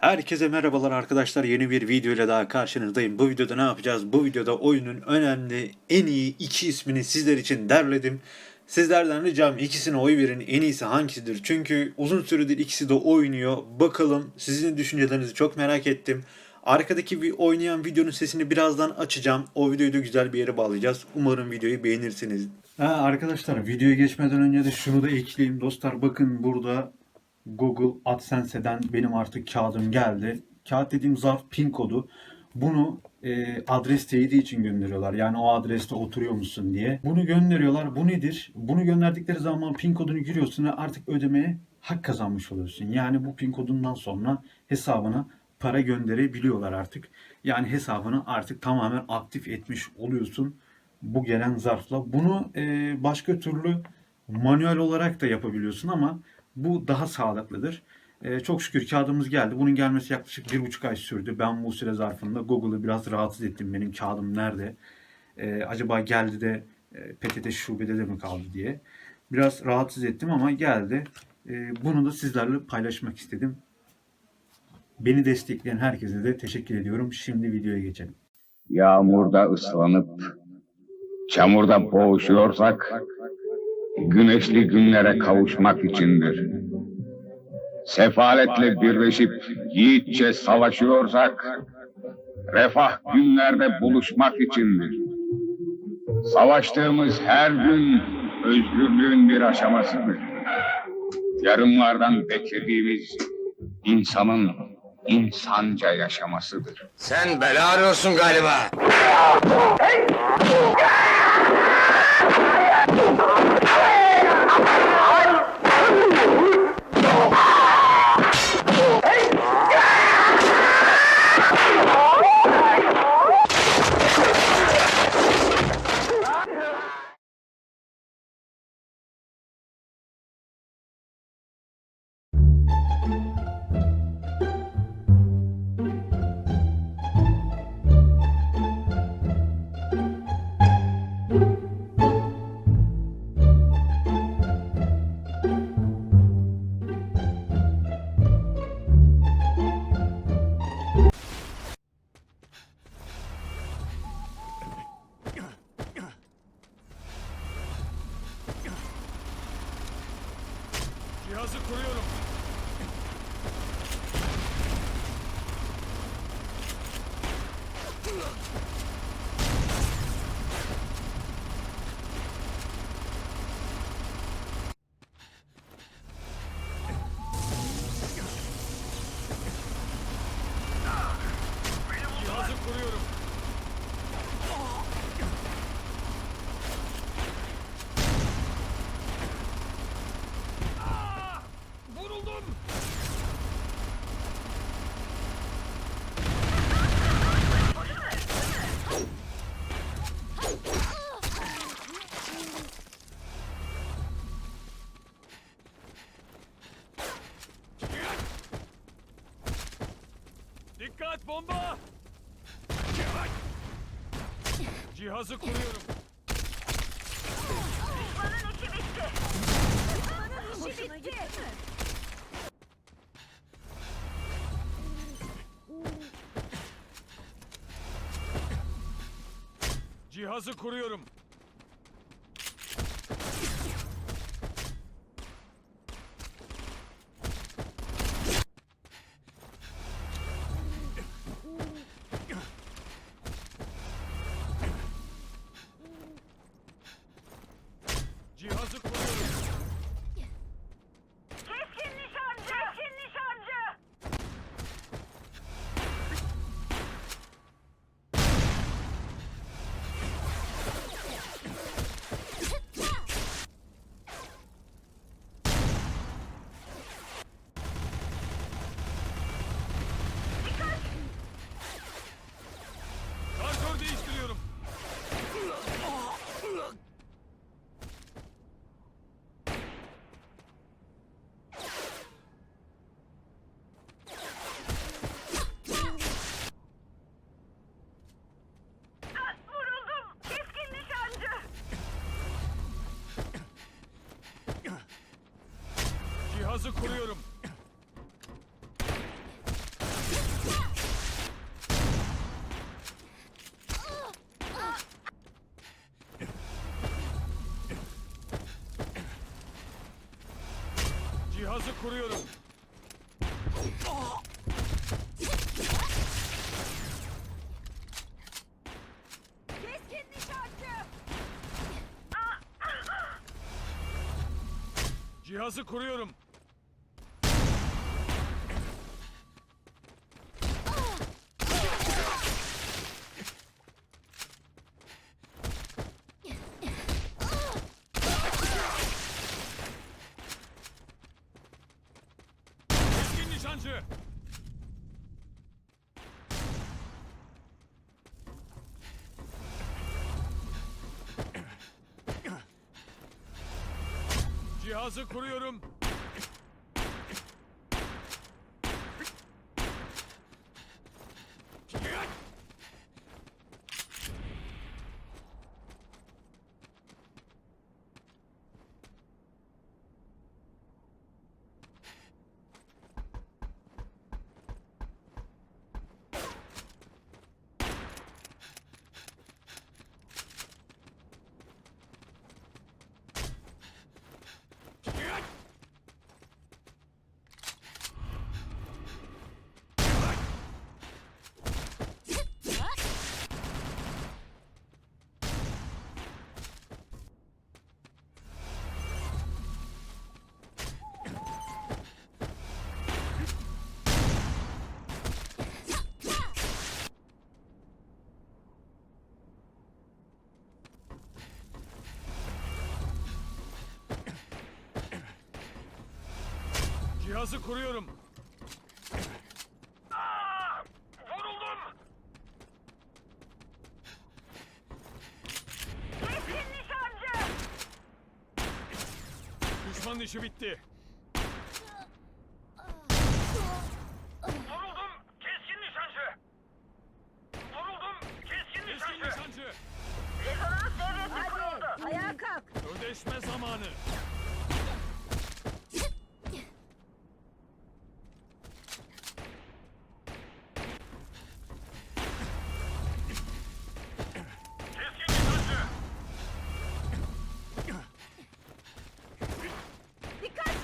Herkese merhabalar arkadaşlar. Yeni bir video ile daha karşınızdayım. Bu videoda ne yapacağız? Bu videoda oyunun önemli, en iyi iki ismini sizler için derledim. Sizlerden ricam ikisine oy verin. En iyisi hangisidir? Çünkü uzun süredir ikisi de oynuyor. Bakalım sizin düşüncelerinizi çok merak ettim. Arkadaki oynayan videonun sesini birazdan açacağım. O videoyu da güzel bir yere bağlayacağız. Umarım videoyu beğenirsiniz. Ha, arkadaşlar videoya geçmeden önce de şunu da ekleyeyim. Dostlar bakın burada Google AdSense'den benim artık kağıdım geldi. Kağıt dediğim zarf pin kodu. Bunu e, adres teyidi için gönderiyorlar. Yani o adreste oturuyor musun diye. Bunu gönderiyorlar. Bu nedir? Bunu gönderdikleri zaman pin kodunu giriyorsun ve artık ödemeye hak kazanmış oluyorsun. Yani bu pin kodundan sonra hesabına para gönderebiliyorlar artık. Yani hesabını artık tamamen aktif etmiş oluyorsun bu gelen zarfla. Bunu e, başka türlü manuel olarak da yapabiliyorsun ama bu daha sağlıklıdır. Ee, çok şükür kağıdımız geldi. Bunun gelmesi yaklaşık bir buçuk ay sürdü. Ben bu süre zarfında Google'ı biraz rahatsız ettim. Benim kağıdım nerede? Ee, acaba geldi de e, PTT şubede de mi kaldı diye. Biraz rahatsız ettim ama geldi. Bunu da sizlerle paylaşmak istedim. Beni destekleyen herkese de teşekkür ediyorum. Şimdi videoya geçelim. Yağmurda ıslanıp çamurda boğuşuyorsak güneşli günlere kavuşmak içindir. Sefaletle birleşip yiğitçe savaşıyorsak refah günlerde buluşmak içindir. Savaştığımız her gün özgürlüğün bir aşamasıdır. Yarımlardan beklediğimiz insanın insanca yaşamasıdır. Sen bela arıyorsun galiba. Cihazı kuruyorum. Cihazı kuruyorum. Vuruldum. Dikkat bomba! Cihazı kuruyorum. Cihazı kuruyorum. Cihazı kuruyorum. Keskin nişancı! Keskin nişancı! Cihazı kuruyorum. Cihazı kuruyorum. Keskin nişancı. Cihazı kuruyorum. Keskin nişancı. Cihazı kuruyorum. Cihazı kuruyorum. Vuruldum. Keskin nişancı. Düşmanın işi bitti. Vuruldum. Keskin nişancı. Vuruldum. Keskin nişancı. Keskin nişancı. Rezonans devresi kuruldu. Ayağa kalk. Ödeşme zamanı. Keskin nişancı. Dikkat.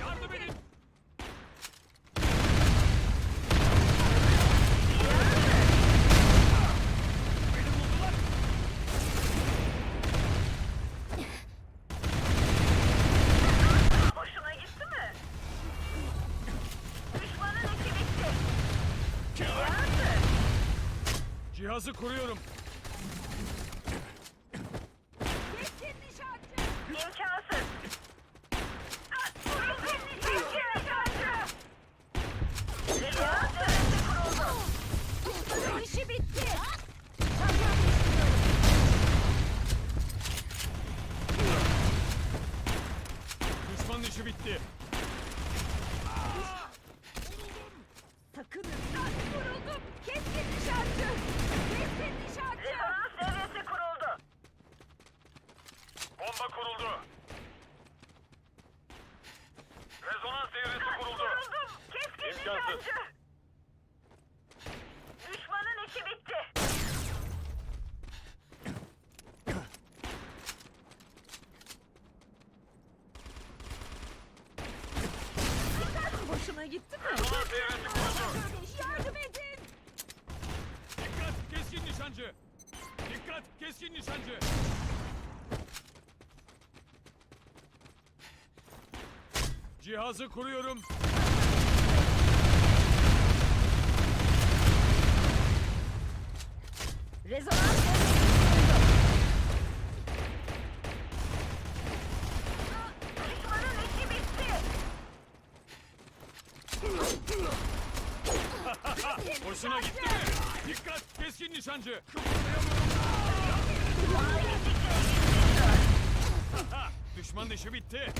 Yardım edin. Beni buldular. Hoşuna gitti mi? Düşmanın işi bitti. Yardım. Cihazı kuruyorum. Keskin nişancı. İmkansız. Keskin nişancı. nişancı. Rezonans devresi kuruldu. Düşmanın işi bitti. Düşmanın işi bitti. Sakın Vuruldum. Keskin nişancı. Keskin nişancı. Rezonans devresi kuruldu. Bomba kuruldu. Rezonans devresi kuruldu. Vuruldum. Nişancı. Düşmanın işi bitti. Hoşuna gitti mi? Rezonans devresi kuruldu. Yardım edin. Dikkat keskin nişancı. Dikkat keskin nişancı. Cihazı kuruyorum. Rezonans. Hoşuna gitti mi? Dikkat keskin nişancı. Ha, Düşmanın işi bitti.